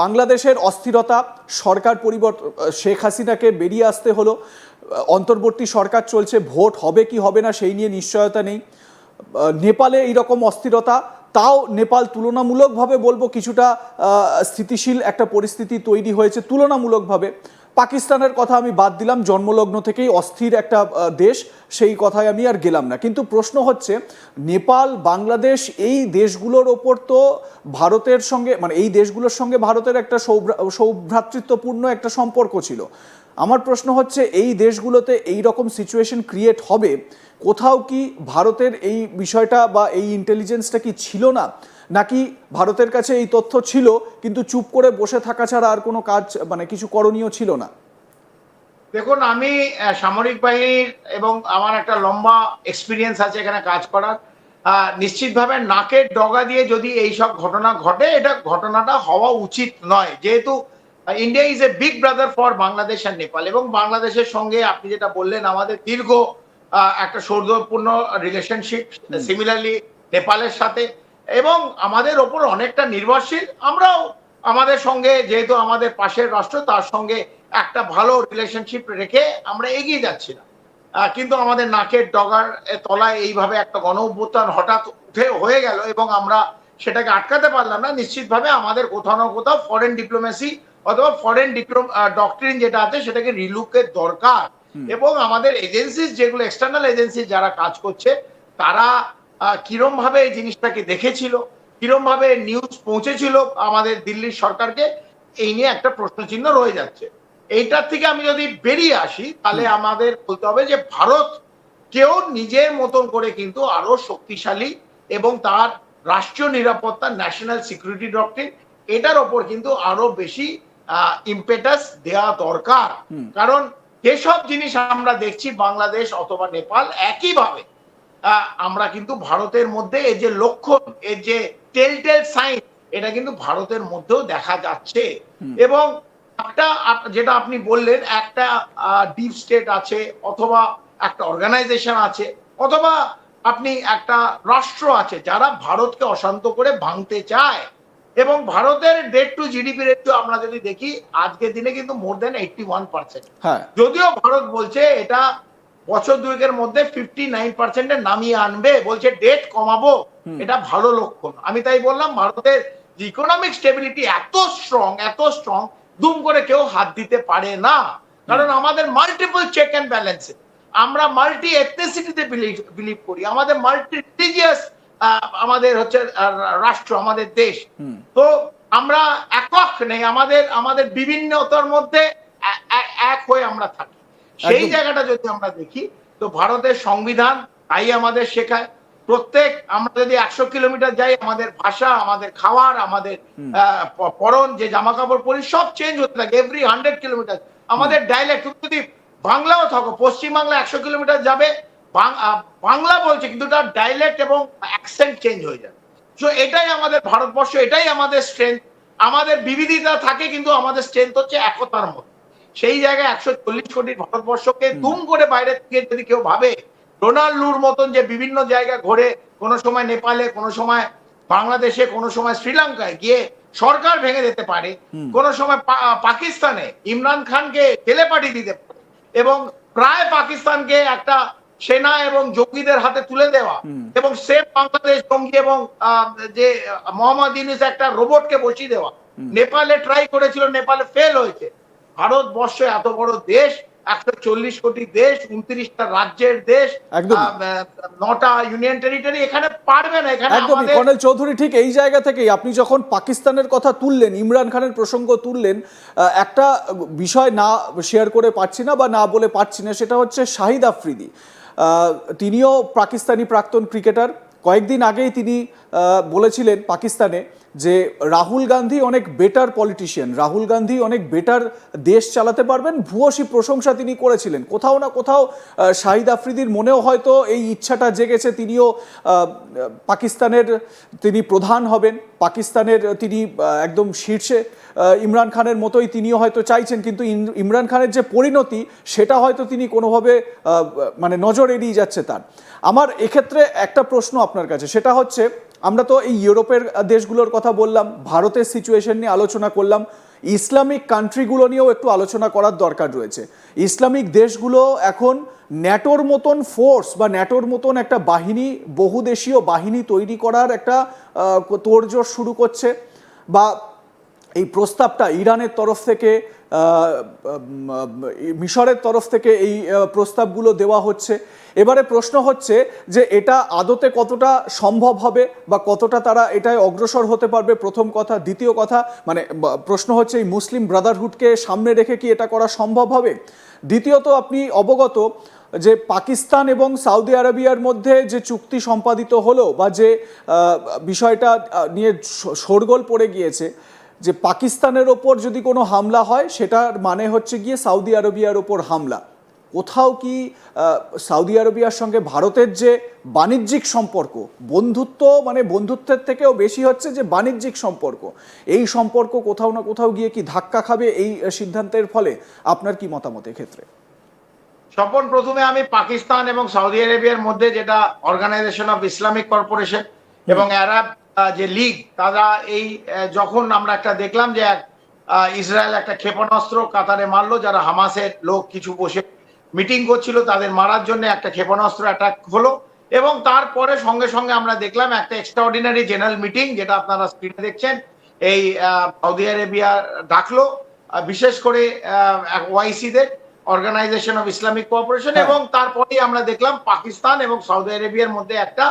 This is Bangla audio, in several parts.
বাংলাদেশের অস্থিরতা, সরকার পরিবর্তন শেখ হাসিনাকে বেরিয়ে আসতে হলো। অন্তর্বর্তী সরকার চলছে, ভোট হবে কি হবে না সেই নিয়ে নিশ্চয়তা নেই। নেপালে এইরকম অস্থিরতা, তাও নেপাল তুলনামূলকভাবে বলব কিছুটা স্থিতিশীল একটা পরিস্থিতি তৈরি হয়েছে, তুলনামূলকভাবে। পাকিস্তানের কথা আমি বাদ দিলাম, জন্মলগ্ন থেকেই অস্থির একটা দেশ, সেই কথায় আমি আর গেলাম না। কিন্তু প্রশ্ন হচ্ছে, নেপাল, বাংলাদেশ এই দেশগুলোর ওপর তো ভারতের সঙ্গে মানে এই দেশগুলোর সঙ্গে ভারতের একটা সৌভ্রা- সৌভ্রাতৃত্বপূর্ণ একটা সম্পর্ক ছিল। আমার প্রশ্ন হচ্ছে, এই দেশগুলোতে এই রকম সিচুয়েশন ক্রিয়েট হবে? কোথাও কি ভারতের এই বিষয়টা বা এই ইন্টেলিজেন্সটা কি ছিল না? নাকি ভারতের কাছে এই তথ্য ছিল কিন্তু চুপ করে বসে থাকা ছাড়া আর কোনো কাজ মানে কিছু করণীয় ছিল না? দেখুন আমি সামরিক বাহিনীর এবং আমার একটা লম্বা এক্সপিরিয়েন্স আছে এখানে কাজ করার। নিশ্চিতভাবে নাকের ডগা দিয়ে যদি এই সব ঘটনা ঘটে এটা ঘটনাটা হওয়া উচিত নয়। যেহেতু India is a big brother for Bangladesh আর নেপাল এবং বাংলাদেশের সঙ্গে আপনি যেটা বললেন আমাদের দীর্ঘ একটা সৌহার্দ্যপূর্ণ রিলেশনশিপ সিমিলারলি নেপালের সাথে। এবং আমাদের ওপর অনেকটা নির্ভরশীল। আমরাও আমাদের সঙ্গে যেহেতু আমাদের পাশের রাষ্ট্র তার সঙ্গে একটা ভালো রিলেশনশিপ রেখে আমরা এগিয়ে যাচ্ছিলাম। আহ, কিন্তু আমাদের নাকের ডগার তলায় এইভাবে একটা গণ অভ্যুত্থান হঠাৎ উঠে হয়ে গেল এবং আমরা সেটাকে আটকাতে পারলাম না। নিশ্চিতভাবে আমাদের কোথাও না কোথাও ফরেন ডিপ্লোমেসি অথবা ফরেন ডক্টরিন যেটা আছে সেটাকে রিলুকের দরকার। এবং আমাদের এজেন্সিস যেগুলো এক্সটার্নাল এজেন্সি যারা কাজ করছে তারা কিরম ভাবে এই জিনিসটাকে দেখেছিল কিরম ভাবে নিউজ পৌঁছেছিল আমাদের দিল্লির সরকারকে এই নিয়ে একটা প্রশ্নচিহ্ন রয়ে যাচ্ছে। এইটার থেকে আমি যদি বেরিয়ে আসি তাহলে আমাদের বলতে হবে যে ভারত কেউ নিজের মতন করে কিন্তু আরও শক্তিশালী এবং তার রাষ্ট্রীয় নিরাপত্তা ন্যাশনাল সিকিউরিটি ডক্টরিন এটার ওপর কিন্তু আরও বেশি ইম্পেটাস দেওয়া দরকার। কারণ যেসব জিনিস আমরা দেখছি বাংলাদেশ অথবা নেপাল একইভাবে আমরা কিন্তু ভারতের মধ্যে এই যে লক্ষণ এর যে টেল টেল সাইন এটা কিন্তু ভারতের মধ্যেও দেখা যাচ্ছে। এবং একটা যেটা আপনি বললেন একটা ডিপ স্টেট আছে অথবা একটা অর্গানাইজেশন আছে অথবা আপনি একটা রাষ্ট্র আছে যারা ভারতকে অশান্ত করে ভাঙতে চায়। এবং ভারতের ডেট টু জিডিপি রেটু আমরা যদি দেখি আজকের দিনে কিন্তু more than eighty one percent হ্যাঁ। যদিও ভারত বলছে এটা বছর দুয়েকের মধ্যে ফিফটি নাইন পার্সেন্টে নামিয়ে আনবে বলছে ডেট কমাবো। এটা ভালো লক্ষণ। আমি তাই বললাম ভারতের ইকোনমিক স্টেবিলিটি এত স্ট্রং এত স্ট্রং দুম করে কেউ হাত দিতে পারে না। কারণ আমাদের মাল্টিপল চেক অ্যান্ড ব্যালেন্সে আমরা মাল্টি এথনিসিটিতে বিলিভ করি। আমাদের মাল্টি রিলিজিয়াস আমাদের হচ্ছে রাষ্ট্র আমাদের দেশ। তো আমরা একক নেই। আমাদের আমাদের বিভিন্নতার মধ্যে এক হয়ে আমরা থাকি। সেই জায়গাটা যদি আমরা দেখি তো ভারতের সংবিধান তাই আমাদের শেখায়। প্রত্যেক আমরা যদি একশো কিলোমিটার যাই আমাদের ভাষা আমাদের খাওয়ার আমাদের পরন যে জামা কাপড় পরি সব চেঞ্জ হতে থাকে এভরি হান্ড্রেড কিলোমিটার আমাদের ডাইলেক্ট যদি বাংলাও থাকো পশ্চিম বাংলা একশো কিলোমিটার যাবে বাংলা বলছে কিন্তু তার ডাইলেক্ট এবং অ্যাকসেন্ট চেঞ্জ হয়ে যাবে সো এটাই আমাদের ভারতবর্ষ এটাই আমাদের স্ট্রেংথ আমাদের বিবিধতা থাকে কিন্তু আমাদের স্ট্রেংথ হচ্ছে একতার মধ্যে সেই জায়গায় একশো চল্লিশ কোটি ভারতবর্ষকে দুম করে বাইরে থেকে যদি কেউ ভাবে ডোনাল্ড মতন যে বিভিন্ন জায়গায় ঘোরে কোনো সময় নেপালে কোনো সময় বাংলাদেশে কোনো সময় শ্রীলঙ্কায় গিয়ে সরকার ভেঙে দিতে পারে কোনো সময় পাকিস্তানে ইমরান খানকে জেলে পাঠিয়ে দিতে পারে এবং প্রায় পাকিস্তানকে একটা সেনা এবং জঙ্গিদের হাতে তুলে দেওয়া এবং সেফ বাংলাদেশ জঙ্গি এবং যে মোহাম্মদ ইউনুস একটা রোবটকে বসিয়ে দেওয়া। নেপালে ট্রাই করেছিল নেপালে ফেল হয়েছে। ভারতবর্ষ এত বড় দেশ একশো চল্লিশ কোটি দেশ উনত্রিশটা রাজ্যের দেশ নটা ইউনিয়ন টেরিটরি এখানে পারবে না এখানে আমাদের কর্নেল চৌধুরী ঠিক এই জায়গা থেকেই আপনি যখন পাকিস্তানের কথা তুললেন ইমরান খানের প্রসঙ্গ তুললেন একটা বিষয় না শেয়ার করে পারছি না বা না বলে পারছি না সেটা হচ্ছে শাহিদ আফ্রিদি। আহ, তিনিও পাকিস্তানি প্রাক্তন ক্রিকেটার কয়েকদিন আগেই তিনি আহ, বলেছিলেন পাকিস্তানে যে রাহুল গান্ধী অনেক বেটার পলিটিশিয়ান রাহুল গান্ধী অনেক বেটার দেশ চালাতে পারবেন ভূয়সী প্রশংসা তিনি করেছিলেন। কোথাও না কোথাও শাহিদ আফ্রিদির মনেও হয়তো এই ইচ্ছাটা জেগেছে, তিনিও পাকিস্তানের তিনি প্রধান হবেন, পাকিস্তানের তিনি একদম শীর্ষে ইমরান খানের মতোই তিনিও হয়তো চাইছেন, কিন্তু ইমরান খানের যে পরিণতি, সেটা হয়তো তিনি কোনোভাবে মানে নজর এড়িয়ে যাচ্ছে তার। আমার এক্ষেত্রে একটা প্রশ্ন আপনার কাছে, সেটা হচ্ছে আমরা তো এই ইউরোপের দেশগুলোর কথা বললাম, ভারতের সিচুয়েশন নিয়ে আলোচনা করলাম। ইসলামিক কান্ট্রিগুলো নিয়েও একটু আলোচনা করার দরকার রয়েছে। ইসলামিক দেশগুলো এখন ন্যাটোর মতন ফোর্স বা ন্যাটোর মতন একটা বাহিনী, বহুদেশীয় বাহিনী তৈরি করার একটা তোড়জোড় শুরু করছে বা এই প্রস্তাবটা ইরানের তরফ থেকে মিশরের তরফ থেকে এই প্রস্তাবগুলো দেওয়া হচ্ছে। এবারে প্রশ্ন হচ্ছে যে এটা আদতে কতটা সম্ভব হবে বা কতটা তারা এটায় অগ্রসর হতে পারবে? প্রথম কথা। দ্বিতীয় কথা মানে প্রশ্ন হচ্ছে এই মুসলিম ব্রাদারহুডকে সামনে রেখে কি এটা করা সম্ভব হবে? দ্বিতীয়ত, আপনি অবগত যে পাকিস্তান এবং সৌদি আরবিয়ার মধ্যে যে চুক্তি সম্পাদিত হলো বা যে বিষয়টা নিয়ে শোরগোল পড়ে গিয়েছে যে পাকিস্তানের ওপর যদি কোনো হামলা হয় সেটার মানে হচ্ছে গিয়ে সৌদি আরবিয়ার ওপর হামলা। কোথাও কি সৌদি আরবিয়ার সঙ্গে ভারতের যে বাণিজ্যিক সম্পর্ক বন্ধুত্ব মানে বন্ধুত্বের থেকেও বেশি হচ্ছে যে বাণিজ্যিক সম্পর্ক এই সম্পর্ক কোথাও না কোথাও গিয়ে কি ধাক্কা খাবে এই সিদ্ধান্তের ফলে? আপনার কি মতামত ক্ষেত্রে স্বপন প্রথমে আমি পাকিস্তান এবং সৌদি আরবিয়ার মধ্যে যেটা অর্গানাইজেশন অফ ইসলামিক কর্পোরেশন এবং আরব আহ, যে লীগ তারা এই যখন আমরা একটা দেখলাম যে এক ইসরায়েল একটা ক্ষেপণাস্ত্র কাতারে মারলো যারা হামাসের লোক কিছু বসে মিটিং করছিল তাদের মারার জন্য একটা ক্ষেপণাস্ত্র অ্যাটাক হলো এবং তারপরে সঙ্গে সঙ্গে আমরা দেখলাম একটা এক্সট্রাঅর্ডিনারি জেনারেল মিটিং যেটা আপনারা স্ক্রিনে দেখছেন এই সৌদি আরেবিয়া ডাকলো বিশেষ করে ওয়াইসিদের অর্গানাইজেশন অফ ইসলামিক কোঅপারেশন। এবং তারপরেই আমরা দেখলাম পাকিস্তান এবং সৌদি আরেবিয়ার মধ্যে একটা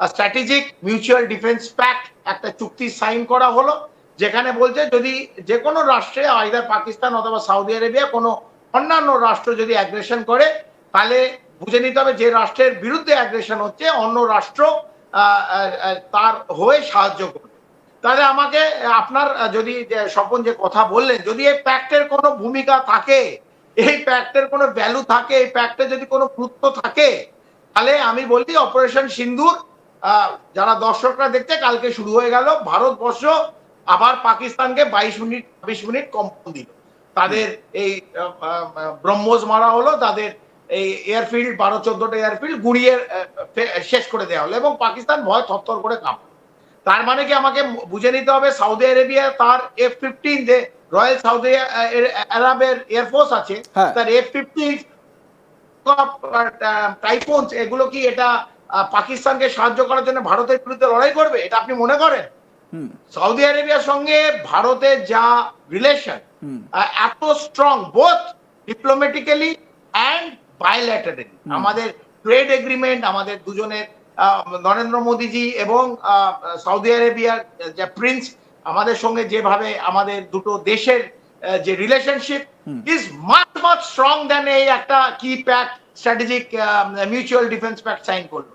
স্ট্র্যাটেজিক মিউচুয়াল ডিফেন্স প্যাক্ট একটা চুক্তি সাইন করা হলো যেখানে বলছে যদি যে কোনো রাষ্ট্রে আইদার পাকিস্তান অথবা সৌদি আরেবিয়া কোনো অন্যান্য রাষ্ট্র যদি অ্যাগ্রেশন করে তাহলে বুঝে নিতে হবে যে রাষ্ট্রের বিরুদ্ধে অ্যাগ্রেশন হচ্ছে অন্য রাষ্ট্র তার হয়ে সাহায্য করবে। তাহলে আমাকে আপনার যদি স্বপন যে কথা বললেন যদি এই প্যাক্টের কোনো ভূমিকা থাকে এই প্যাক্টের কোনো ভ্যালু থাকে এই প্যাক্টে যদি কোনো গুরুত্ব থাকে তাহলে আমি বলি অপারেশন সিন্দুর আহ, যারা দর্শকরা দেখতে কালকে শুরু হয়ে গেল। ভারতবর্ষ আবার পাকিস্তানকে বাইশ মিনিট বিশ মিনিট কম্পন দিল। তাদের এই আহ, মারা হলো তাদের এই এয়ারফিল্ড বারো চোদ্দটা এয়ারফিল্ড গুড়িয়ে শেষ করে দেওয়া হলো এবং পাকিস্তান ভয় থরথর করে কাঁপল। তার মানে কি আমাকে বুঝে নিতে হবে সৌদি আরেবিয়া তার এফ ফিফটিন যে রয়্যাল সৌদি আরবের এয়ারফোর্স আছে হ্যাঁ। তার এফ ফিফটিন টাইফোনস এগুলো কি এটা পাকিস্তানকে সাহায্য করার জন্য ভারতের বিরুদ্ধে লড়াই করবে এটা আপনি মনে করেন? সৌদি আরেবিয়ার সঙ্গে ভারতের যা রিলেশন এত strong both diplomatically and bilaterally আমাদের ট্রেড এগ্রিমেন্ট আমাদের দুজনের নরেন্দ্র মোদীজি এবং সৌদি আরেবিয়ার যে প্রিন্স আমাদের সঙ্গে যেভাবে আমাদের দুটো দেশের যে relationship is much much strong than এই একটা কি pact strategic mutual defence pact sign করল।